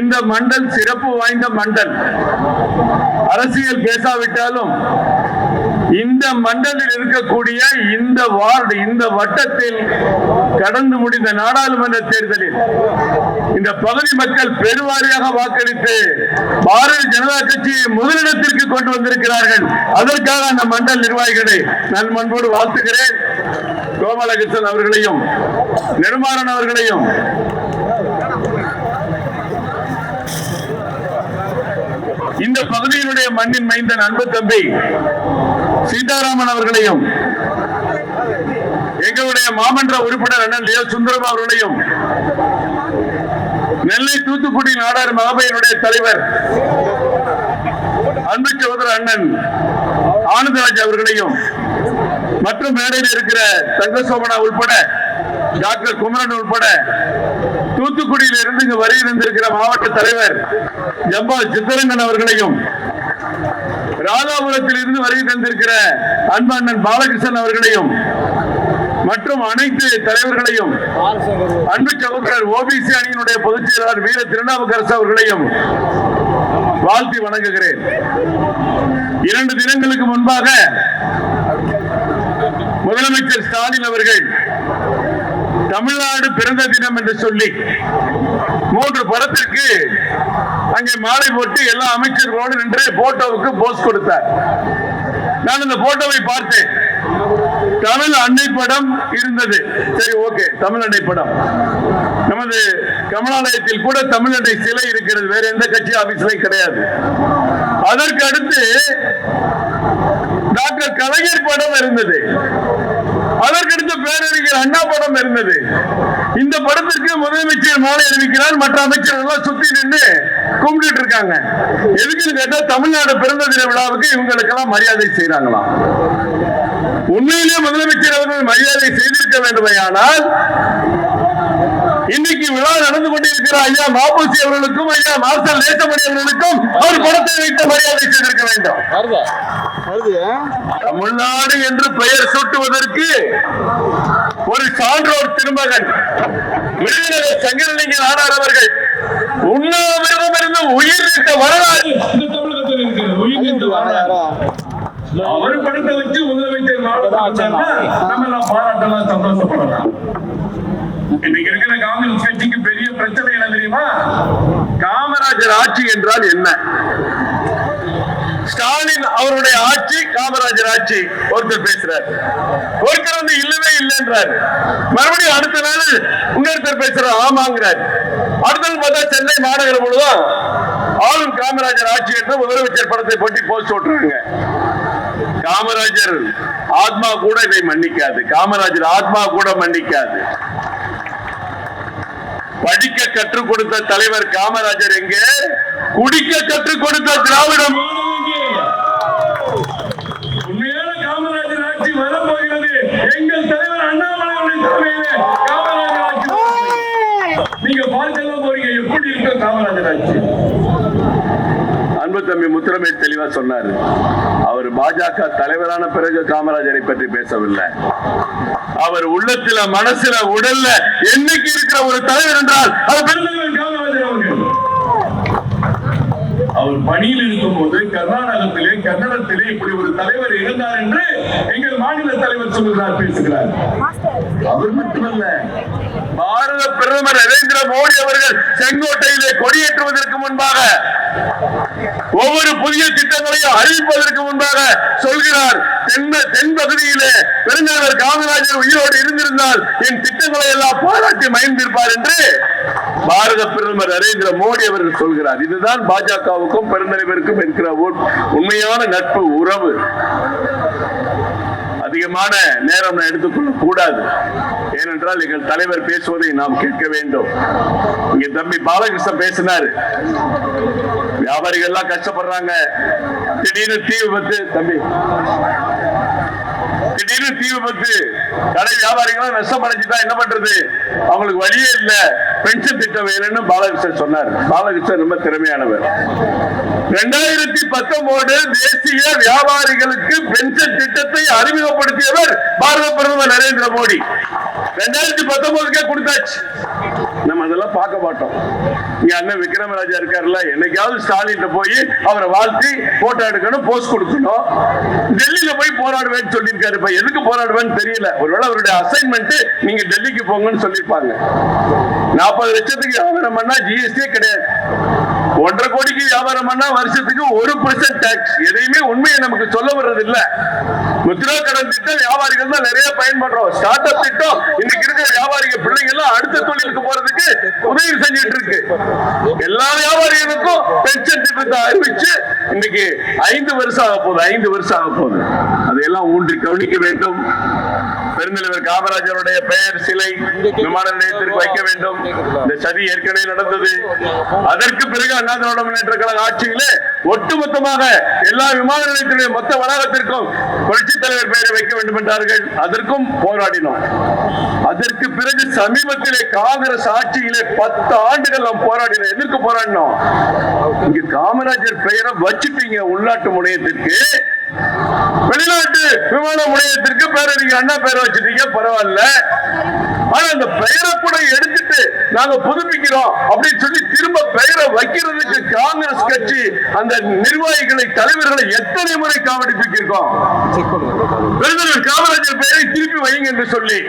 இந்த மண்டல் சிறப்பு வாய்ந்த மண்டல். அரசியல் பேசாவிட்டாலும் இந்த மண்டலில் இருக்கக்கூடிய இந்த வார்டு இந்த வட்டத்தில் கடந்து முடிந்த நாடாளுமன்ற தேர்தலில் இந்த பகுதி மக்கள் பெருவாரியாக வாக்களித்து பாரதிய ஜனதா கட்சியை முதலிடத்திற்கு கொண்டு வந்திருக்கிறார்கள். அதற்காக அந்த மண்டல் நிர்வாகிகளை நான் முன்போடு வாழ்த்துகிறேன். கோபாலகிருஷ்ணன் அவர்களையும் நெடுமாறன் அவர்களையும் இந்த பகுதியினுடைய மண்ணின் மைந்தன் அன்பு தம்பி சீதாராமன் அவர்களையும் எங்களுடைய மாமன்ற உறுப்பினர் அண்ணன் தேவ் சுந்தரம் அவர்களையும் நெல்லை தூத்துக்குடி நாடார் மகாபையனுடைய தலைவர் அன்பு சகோதரர் அண்ணன் ஆனந்தராஜ் அவர்களையும் மற்றும் மேடையில் இருக்கிற தங்கசோபனா உள்பட டாக்டர் குமரன் உட்பட தூத்துக்குடியில் இருந்து இங்கு வருகை தந்திருக்கிற மாவட்ட தலைவர் ஜம்பால் சித்தரங்கன் அவர்களையும் ராதாபுரத்தில் இருந்து வருகை தந்திருக்கிற அன்பண்ணன் பாலகிருஷ்ணன் அவர்களையும் மற்றும் அனைத்து தலைவர்களையும் அன்பு சகோதரர் ஓபிசி அணியினுடைய பொதுச் செயலாளர் வீர திருநாவுக்கரசு அவர்களையும் வாழ்த்தி வணங்குகிறேன். இரண்டு தினங்களுக்கு முன்பாக முதலமைச்சர் ஸ்டாலின் அவர்கள் தமிழ்நாடு பிறந்த தினம் என்று சொல்லி மூன்று படத்திற்கு அங்கே மாலை போட்டு எல்லா அமைச்சர்களோடு நின்று போட்டோவுக்கு போஸ் கொடுத்தார். நான் இந்த போட்டோவை பார்த்தேன். தமிழ் அன்னை படம் இருந்தது. சரி ஓகே தமிழ் அன்னை படம். நமது கமலாலயத்தில் கூட தமிழ் அன்னை சிலை இருக்கிறது. வேற எந்த கட்சி ஆபீஸ்லயும் கிடையாது. அதற்கு அடுத்து டாக்டர் கலைஞர் படம் இருந்தது. அதற்கடுத்து பேரறிஞர் அண்ணா படம் இருந்தது. இந்த படத்திற்கு முதலமைச்சர் மாலை அறிவிக்கிறார் மற்ற அமைச்சர்கள் எல்லாம் சுத்தி நின்று கும்பிட்டு இருக்காங்க. எதுக்குன்னு கேட்டா தமிழ்நாடு பிறந்த தின விழாவுக்கு இவங்களுக்கெல்லாம் மரியாதை செய்யறாங்களாம் உண்மையிலேயே முதலமைச்சர் அவர்கள் மரியாதை செய்திருக்க வேண்டுமையானால் இன்னைக்கு விழா நடந்து கொண்டிருக்கிற ஐயா மாபூசி அவர்களுக்கும் ஐயா மார்சல் நேசமணி அவர்களுக்கும் அவர் படத்தை வைத்து மரியாதை செய்திருக்க வேண்டும். தமிழ்நாடு என்று பெயர் சூட்டுவதற்கு ஒரு சான்றோர் திருமகன் விருதுநகர் சங்கரலிங்க நாடார் அவர்கள். உண்ணாவிரதம் இருந்து உயிர் நீத்த வரலாறு. உயிர் நீத்த வரலாறு அவர் படத்தை வச்சு முதலமைச்சர் நம்ம பாராட்டலாம் சந்தோஷப்படலாம். இன்னைக்கு இருக்கிற காங்கிரஸ் கட்சிக்கு பெரிய பிரச்சனை என்ன தெரியுமா? காமராஜர் ஆட்சி என்றால் என்ன? ஸ்டாலின் அவருடைய ஆட்சி காமராஜர் ஆட்சி. ஒருத்தர் பேசுறார். ஒருத்தர் வந்து இல்லவே இல்லைன்றார். மறுபடியும் அடுத்த நாள் இன்னொருத்தர் பேசுறார். ஆமாங்கிறார். அடுத்த பார்த்தா சென்னை மாநகர முழுவதும் ஆளும் காமராஜர் ஆட்சி என்று முதலமைச்சர் படத்தை போட்டி போஸ்ட் ஓட்டுறாங்க காமராஜர் ஆத்மா கூட இதை மன்னிக்காது. காமராஜர் ஆத்மா கூட மன்னிக்காது. படிக்க கற்றுக் கொடுத்த தலைவர் காமராஜர் எங்கே? குடிக்க கற்றுக் கொடுத்த திராவிடம். எங்கள் தலைவர் தலைமையிலே காமராஜர் ஆட்சி. நீங்க பார்க்கலாம் போறீங்க எப்படி இருக்கும் காமராஜர் ஆட்சி? அன்பு தம்பி முத்துரமேஷ் தெளிவா சொன்னாரு. அவர் பாஜக தலைவரான பிறகு காமராஜரை பற்றி பேசவில்லை. அவர் உள்ளத்துல மனசுல உடல்ல என்னைக்கு இருக்கிற ஒரு தலைவர் என்றால் அது பெருந்தலைவர் அவர் பணியில் இருக்கும் போது கர்நாடகத்திலே கன்னடத்திலே இப்படி ஒரு தலைவர் இருந்தார் என்று எங்கள் மாநில தலைவர் சொல்லுகிறார் பேசுகிறார். அவர் மட்டுமல்ல பாரத பிரதமர் நரேந்திர மோடி அவர்கள் செங்கோட்டையிலே கொடியேற்றுவதற்கு முன்பாக ஒவ்வொரு புதிய திட்டங்களையும் அறிவிப்பதற்கு முன்பாக சொல்கிறார் தென் தென் பகுதியிலே பெருந்தலைவர் காமராஜர் உயிரோடு இருந்திருந்தால் என் திட்டங்களை எல்லாம் பாராட்டி மயந்திருப்பார் என்று பாரத பிரதமர் நரேந்திர மோடி அவர்கள் சொல்கிறார். இதுதான் பாஜகவுக்கும் பெருந்தலைவருக்கும் இருக்கிற உண்மையான நட்பு உறவு. அதிகமான நேரம் நான் எடுத்துக்கொள்ள கூடாது ஏனென்றால் எங்கள் தலைவர் பேசுவதை நாம் கேட்க வேண்டும். இங்க தம்பி பாலகிருஷ்ணன் பேசினார். வியாபாரிகள் எல்லாம் கஷ்டப்படுறாங்க. திடீர்னு தீ விபத்து தம்பி. திடீர்னு தீ விபத்து. கடை வியாபாரிகளும் நஷ்டம் அடைஞ்சுட்டா என்ன பண்றது? அவங்களுக்கு வழியே இல்லை. பென்ஷன் திட்டம் வேணும்னு பாலகிருஷ்ணன் சொன்னார். பாலகிருஷ்ணன் ரொம்ப திறமையானவர். இரண்டாயிரத்தி பத்தொன்பது தேசிய வியாபாரிகளுக்கு பென்ஷன் திட்டத்தை அறிமுகப்படுத்தியவர் பாரத பிரதமர் நரேந்திர மோடி. ரெண்டாயிரத்தி பத்தொன்பதுக்கே கொடுத்தாச்சு. நம்ம அதெல்லாம் பார்க்க மாட்டோம். இங்க அண்ணன் விக்ரமராஜா இருக்காருல்ல என்னைக்காவது ஸ்டாலின் போய் அவரை வாழ்த்தி போட்டோ எடுக்கணும் போஸ்ட் கொடுக்கணும். டெல்லியில போய் போராடுவேன்னு சொல்லியிருக்காரு. இப்ப எதுக்கு போராடுவேன்னு தெரியல. ஒருவேளை அவருடைய அசைன்மெண்ட் நீங்க டெல்லிக்கு போங்கன்னு சொல்லியிருப்பாங்க. நாற்பது லட்சத்துக்கு வியாபாரம் பண்ணா ஜிஎஸ்டியே கிடையாது. ஒன்றரை கோடிக்கு வியாபாரம் பண்ணா வருஷத்துக்கு ஒரு பர்சன்ட் டேக்ஸ் எதையுமே உண்மையை நமக்கு சொல்ல வர்றது இல்லை முத்ரா கடன் திட்டம் வியாபாரிகள் தான் நிறைய பயன்படுறோம். ஸ்டார்ட் அப் திட்டம் இன்னைக்கு இருக்கிற வியாபாரிகள் பிள்ளைங்க எல்லாம் அடுத்த தொழிலுக்கு போறதுக்கு உதவி செஞ்சுட்டு இருக்கு. எல்லா வியாபாரிகளுக்கும் பென்ஷன் திட்டத்தை அறிவிச்சு இன்னைக்கு ஐந்து வருஷம் ஆக போகுது ஐந்து வருஷம் ஆக போகுது. அதையெல்லாம் ஊன்றி கவனிக்க வேண்டும். பெருந்தலைவர் காமராஜருடைய பெயர் சிலை விமான நிலையத்திற்கு வைக்க வேண்டும். இந்த சதி ஏற்கனவே நடந்தது. அதற்கு பிறகு அண்ணா திராவிட முன்னேற்ற கழக ஆட்சியிலே ஒட்டுமொத்தமாக எல்லா விமான நிலையத்தினுடைய மொத்த வளாகத்திற்கும் புரட்சி தலைவர் பெயரை வைக்க வேண்டும் என்றார்கள். அதற்கும் போராடினோம். அதற்கு பிறகு சமீபத்திலே காங்கிரஸ் ஆட்சியிலே பத்து ஆண்டுகள் நாம் போராடினோம் எதற்கு போராடினோம்? இங்கு காமராஜர் பெயரை வச்சுட்டீங்க உள்நாட்டு முனையத்திற்கு. வெளிநாட்டு விமான முனையத்திற்கு பேரறிஞர் அண்ணா பேரை வச்சிருக்கீங்க பரவாயில்ல. ஆனா அந்த பெயரை கூட எடுத்துட்டு நாங்க புதுப்பிக்கிறோம் அப்படின்னு சொல்லி திரும்ப பெயரை வைக்கிறதுக்கு காங்கிரஸ் கட்சி அந்த நிர்வாகிகளை தலைவர்களை எத்தனை முறை காவடிப்பிருக்கோம் பெருந்தலைவர் காமராஜர் பெயரை திருப்பி வைங்க என்று சொல்லி.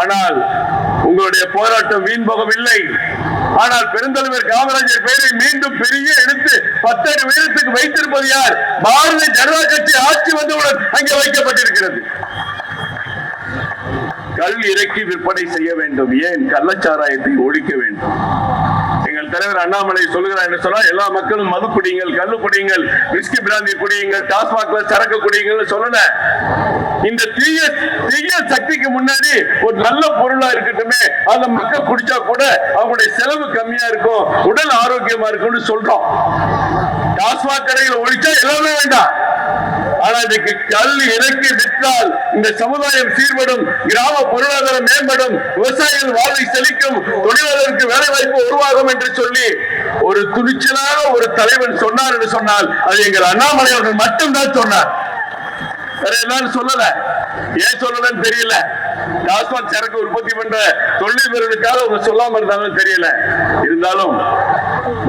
ஆனால் உங்களுடைய போராட்டம் வீண் போகவில்லை. ஆனால் பெருந்தலைவர் காமராஜர் பெயரை மீண்டும் பெரிய எடுத்து பத்தாயிரம் உயரத்துக்கு வைத்திருப்பது யார்? பாரதிய ஜனதா கட்சி ஆட்சி வந்தவுடன் அங்கே வைக்கப்பட்டிருக்கிறது. கல் இறக்கி விற்பனை செய்ய வேண்டும். ஏன்? கள்ளச்சாராயத்தை ஒழிக்க வேண்டும். எங்கள் தலைவர் அண்ணாமலை சொல்லுகிறார் என்று சொன்னால் எல்லா மக்களும் மது குடியுங்கள் கல்லு குடியுங்கள் விஸ்கி பிராந்தி குடியுங்கள் டாஸ்மாக்ல சரக்கு குடியுங்கள் சொல்லல. இந்த தீய தீய சக்திக்கு முன்னாடி ஒரு நல்ல பொருளா இருக்கட்டுமே அந்த மக்கள் குடிச்சா கூட அவங்களுடைய செலவு கம்மியா இருக்கும் உடல் ஆரோக்கியமா இருக்கும்னு சொல்றோம். டாஸ்மாக் கடைகளை ஒழிச்சா எல்லாமே வேண்டாம். ஆனா இன்றைக்கு கல் இறக்கி விற்றால் இந்த சமுதாயம் சீர்படும் கிராம பொருளாதாரம் மேம்படும் விவசாயிகள் வாழ்வை செழிக்கும் தொழிலாளருக்கு வேலை வாய்ப்பு உருவாகும் என்று சொல்லி ஒரு துணிச்சலாக ஒரு தலைவன் சொன்னார் என்று சொன்னால் அது எங்கள் அண்ணாமலை அவர்கள் மட்டும்தான் சொன்னார். வேற எல்லாரும் சொல்லல. ஏன் சொல்லலன்னு தெரியல. டாஸ்மாக் சரக்கு உற்பத்தி பண்ற தொழில்களுக்காக அவங்க சொல்லாம இருந்தாலும் தெரியல. இருந்தாலும்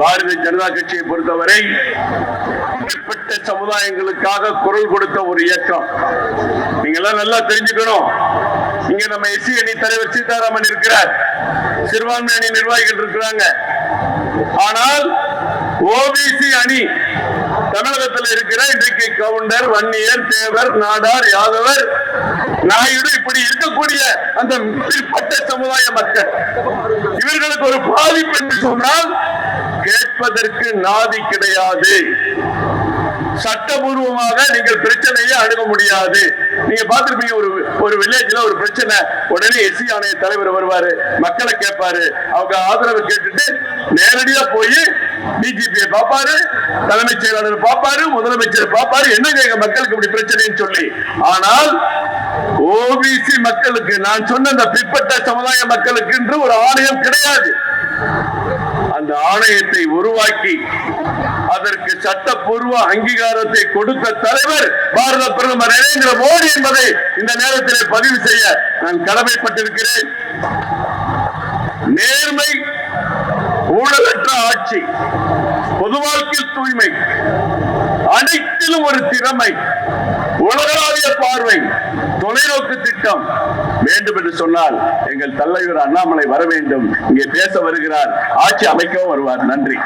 பாரதிய ஜனதா கட்சியை பொறுத்தவரை குறிப்பிட்ட சமுதாயங்களுக்காக குரல் கொடுத்த ஒரு இயக்கம். நீங்க எல்லாம் நல்லா தெரிஞ்சுக்கணும். இங்க நம்ம எஸ்சி அணி தலைவர் சீதாராமன் இருக்கிறார். சிறுபான்மை அணி நிர்வாகிகள் இருக்கிறாங்க. ஆனால் ஓபிசி அணி தமிழகத்தில் இருக்கிற இன்றைக்கு கவுண்டர் வன்னியர் தேவர் நாடார் யாதவர் நாயுடு இப்படி இருக்கக்கூடிய அந்த பிற்பட்ட சமுதாய மக்கள். இவர்களுக்கு ஒரு பாதிப்பு என்று சொன்னால் கேட்பதற்கு நாதி கிடையாது. சட்டபூர்வமாக நீங்கள் பிரச்சனையை அணுக முடியாது. நீங்க பாத்துருப்பீங்க ஒரு ஒரு வில்லேஜ்ல ஒரு பிரச்சனை. உடனே எஸ்சி ஆணைய தலைவர் வருவாரு மக்களை கேட்பாரு. அவங்க ஆதரவு கேட்டுட்டு நேரடியா போய் டிஜிபியை பார்ப்பாரு தலைமைச் செயலாளர் பார்ப்பாரு முதலமைச்சர் பார்ப்பாரு. என்ன எங்க மக்களுக்கு இப்படி பிரச்சனைன்னு சொல்லி. ஆனால் ஓபிசி மக்களுக்கு நான் சொன்ன அந்த பிற்பட்ட சமுதாய மக்களுக்கு என்று ஒரு ஆணையம் கிடையாது. அந்த ஆணையத்தை உருவாக்கி அதற்கு சட்டப்பூர்வ அங்கீகாரத்தை கொடுத்த தலைவர் பாரத பிரதமர் நரேந்திர மோடி என்பதை இந்த நேரத்தில் பதிவு செய்ய நான் கடமைப்பட்டிருக்கிறேன். நேர்மை ஊழலற்ற பொது வாழ்க்கையில் தூய்மை அனைத்திலும் ஒரு திறமை உலகளாவிய பார்வை தொலைநோக்கு திட்டம் வேண்டும் என்று சொன்னால் எங்கள் தலைவர் அண்ணாமலை வர வேண்டும். இங்கே பேச வருகிறார். ஆட்சி அமைக்கவும் வருவார். நன்றி.